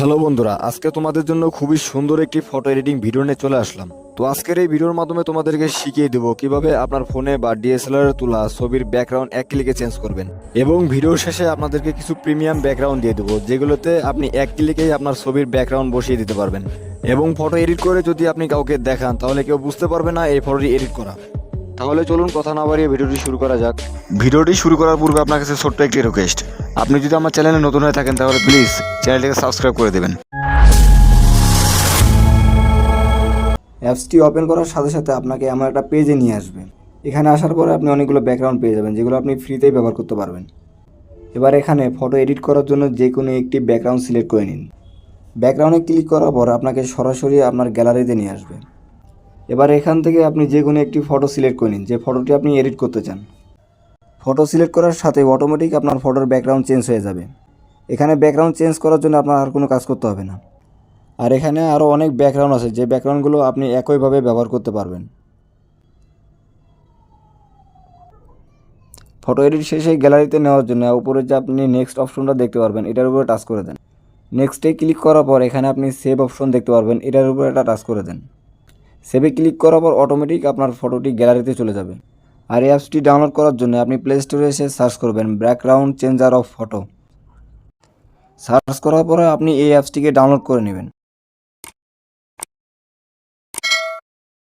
Hello বন্ধুরা, আজকে তোমাদের জন্য খুবই সুন্দর একটি ফটো এডিটিং ভিডিও নিয়ে চলে আসলাম। তো আজকের এই ভিডিওর মাধ্যমে তোমাদেরকে শিখিয়ে দেবো কীভাবে আপনার ফোনে বা ডিএসএলআর তোলা ছবির ব্যাকগ্রাউন্ড এক ক্লিকে চেঞ্জ করবেন এবং ভিডিওর শেষে আপনাদেরকে কিছু প্রিমিয়াম ব্যাকগ্রাউন্ড দিয়ে দেবো, যেগুলোতে আপনি এক ক্লিকেই আপনার ছবির ব্যাকগ্রাউন্ড বসিয়ে দিতে পারবেন। এবং ফটো এডিট করে যদি আপনি কাউকে দেখান, তাহলে কেউ বুঝতে পারবে না এই ফটোটি এডিট করা। তাহলে চলুন কথা না বাড়িয়ে ভিডিওটি শুরু করা যাক। ভিডিওটি শুরু করার পূর্বে আপনার কাছে ছোট্ট একটি রিকোয়েস্ট আপনি যদি আমার চ্যানেলে নতুন হয়ে থাকেন তাহলে প্লিজ চ্যানেলটিকে সাবস্ক্রাইব করে দেবেন। অ্যাপসটি ওপেন করার সাথে সাথে আপনাকে আমার একটা পেজে নিয়ে আসবে। এখানে আসার পরে আপনি অনেকগুলো ব্যাকগ্রাউন্ড পেয়ে যাবেন যেগুলো আপনি ফ্রিতেই ব্যবহার করতে পারবেন। এবার এখানে ফটো এডিট করার জন্য যে কোনো একটি ব্যাকগ্রাউন্ড সিলেক্ট করে নিন। ব্যাকগ্রাউন্ডে ক্লিক করার পর আপনাকে সরাসরি আপনার গ্যালারিতে নিয়ে আসবে। এবার এখান থেকে আপনি যে কোনো একটি ফটো সিলেক্ট করে নিন, যে ফটোটি আপনি এডিট করতে চান। ফটো সিলেক্ট করার সাথে অটোমেটিক আপনার ফটোর ব্যাকগ্রাউন্ড চেঞ্জ হয়ে যাবে। এখানে ব্যাকগ্রাউন্ড চেঞ্জ করার জন্য আপনার আর কোনো কাজ করতে হবে না। আর এখানে আরও অনেক ব্যাকগ্রাউন্ড আছে, যে ব্যাকগ্রাউন্ডগুলো আপনি একইভাবে ব্যবহার করতে পারবেন। ফটো এডিট শেষে গ্যালারিতে নেওয়ার জন্য উপরে যে আপনি নেক্সট অপশনটা দেখতে পারবেন, এটার উপরে টাচ করে দেন। নেক্সটে ক্লিক করার পর এখানে আপনি সেভ অপশন দেখতে পারবেন, এটার উপরে একটা টাচ করে দেন। সেভে ক্লিক করার পর অটোমেটিক আপনার ফটোটি গ্যালারিতে চলে যাবে। আর এই অ্যাপসটি ডাউনলোড করার জন্য আপনি প্লে স্টোরে এসে সার্চ করবেন background changer of photo search করার পরে আপনি এই অ্যাপসটিকে ডাউনলোড করে নেবেন।